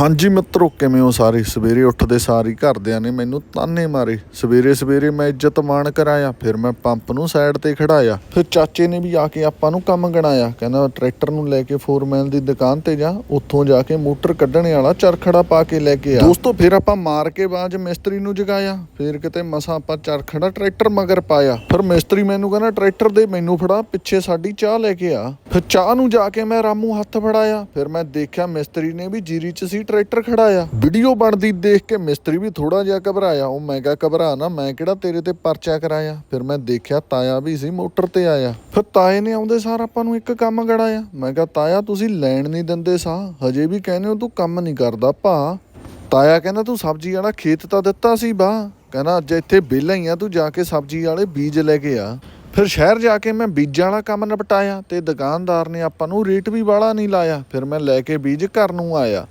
ਹਾਂਜੀ ਮਿੱਤਰੋ, ਕਿਵੇਂ ਹੋ ਸਾਰੇ? ਸਵੇਰੇ ਉੱਠਦੇ ਸਾਰ ਹੀ ਘਰਦਿਆਂ ਨੇ ਮੈਨੂੰ ਤਾਨੇ ਮਾਰੇ। ਸਵੇਰੇ ਸਵੇਰੇ ਮੈਂ ਇੱਜ਼ਤ ਮਾਣ ਕਰਾਇਆ, ਫਿਰ ਮੈਂ ਪੰਪ ਨੂੰ ਸਾਈਡ ਤੇ ਖੜਾਇਆ। ਫਿਰ ਚਾਚੇ ਨੇ ਵੀ ਆ ਕੇ ਆਪਾਂ ਨੂੰ ਕੰਮ ਗਣਾਇਆ। ਕਹਿੰਦਾ, ਟਰੈਕਟਰ ਨੂੰ ਲੈ ਕੇ ਫੋਰਮੈਨ ਦੀ ਦੁਕਾਨ ਤੇ ਜਾ। ਉੱਥੋਂ ਜਾ ਕੇ ਮੋਟਰ ਕੱਢਣ ਵਾਲਾ ਚਰਖੜਾ ਪਾ ਕੇ ਲੈ ਕੇ ਆ। ਦੋਸਤੋ, ਫਿਰ ਆਪਾਂ ਮਾਰ ਕੇ ਬਾਜ ਮਿਸਤਰੀ ਨੂੰ ਜਗਾਇਆ। ਫਿਰ ਕਿਤੇ ਮਸਾਂ ਆਪਾਂ ਚਰਖੜਾ ਟਰੈਕਟਰ ਮਗਰ ਪਾਇਆ। ਫਿਰ ਮਿਸਤਰੀ ਮੈਨੂੰ ਕਹਿੰਦਾ, ਟਰੈਕਟਰ ਦੇ ਮੈਨੂੰ ਫੜਾ, ਪਿੱਛੇ ਸਾਡੀ ਚਾਹ ਲੈ ਕੇ ਆ। ਫਿਰ ਚਾਹ ਨੂੰ ਜਾ ਕੇ ਮੈਂ ਰਾਮੂ ਹੱਥ ਫੜਾਇਆ। ਫਿਰ ਮੈਂ ਦੇਖਿਆ ਮਿਸਤਰੀ ਨੇ ਵੀ ਜੀਰੀ 'ਚ ਸੀ ਟਰੈਕਟਰ ਖੜਾਇਆ ਵੀਡੀਓ ਬਣਦੀ ਦੇਖ ਕੇ ਮਿਸਤਰੀ ਵੀ ਥੋੜਾ ਜਿਹਾ ਘਬਰਾਇਆ। ਉਹ ਮੈਂ ਕਿਹਾ, ਘਬਰਾ ਨਾ, ਮੈਂ ਕਿਹੜਾ ਤੇਰੇ ਤੇ ਪਰਚਾ ਕਰਾਇਆ? ਫਿਰ ਮੈਂ ਦੇਖਿਆ, ਤਾਇਆ ਵੀ ਸੀ, ਮੋਟਰ ਤੇ ਆਇਆ। ਫਿਰ ਤਾਏ ਨੇ ਆਉਂਦੇ ਸਾਰ ਆਪਾਂ ਨੂੰ ਇੱਕ ਕੰਮ ਗੜਾਇਆ। ਮੈਂ ਕਿਹਾ, ਤਾਇਆ, ਤੁਸੀਂ ਲੈਣ ਨਹੀਂ ਦਿੰਦੇ ਸਾਹ ਹਜੇ ਵੀ ਕਹਿੰਦੇ ਹੋ ਤੂੰ ਕੰਮ ਨਹੀਂ ਕਰਦਾ, ਭਾ। ਤਾਇਆ ਕਹਿੰਦਾ, ਤੂੰ ਸਬਜ਼ੀ ਵਾਲਾ ਖੇਤ ਤਾਂ ਦਿੱਤਾ ਸੀ, ਬਾ। ਕਹਿੰਦਾ, ਅੱਜ ਇੱਥੇ ਵਿਹਲਾ ਹੀ ਆ, ਤੂੰ ਜਾ ਕੇ ਸਬਜ਼ੀ ਵਾਲੇ ਬੀਜ ਲੈ ਕੇ ਆ। ਫਿਰ ਸ਼ਹਿਰ ਜਾ ਕੇ ਮੈਂ ਬੀਜਾਂ ਵਾਲਾ ਕੰਮ ਨਿਪਟਾਇਆ ਤੇ ਦੁਕਾਨਦਾਰ ਨੇ ਆਪਾਂ ਨੂੰ ਰੇਟ ਵੀ ਵਾਲਾ ਨਹੀਂ ਲਾਇਆ। ਫਿਰ ਮੈਂ ਲੈ ਕੇ ਬੀਜ ਘਰ ਨੂੰ ਆਇਆ।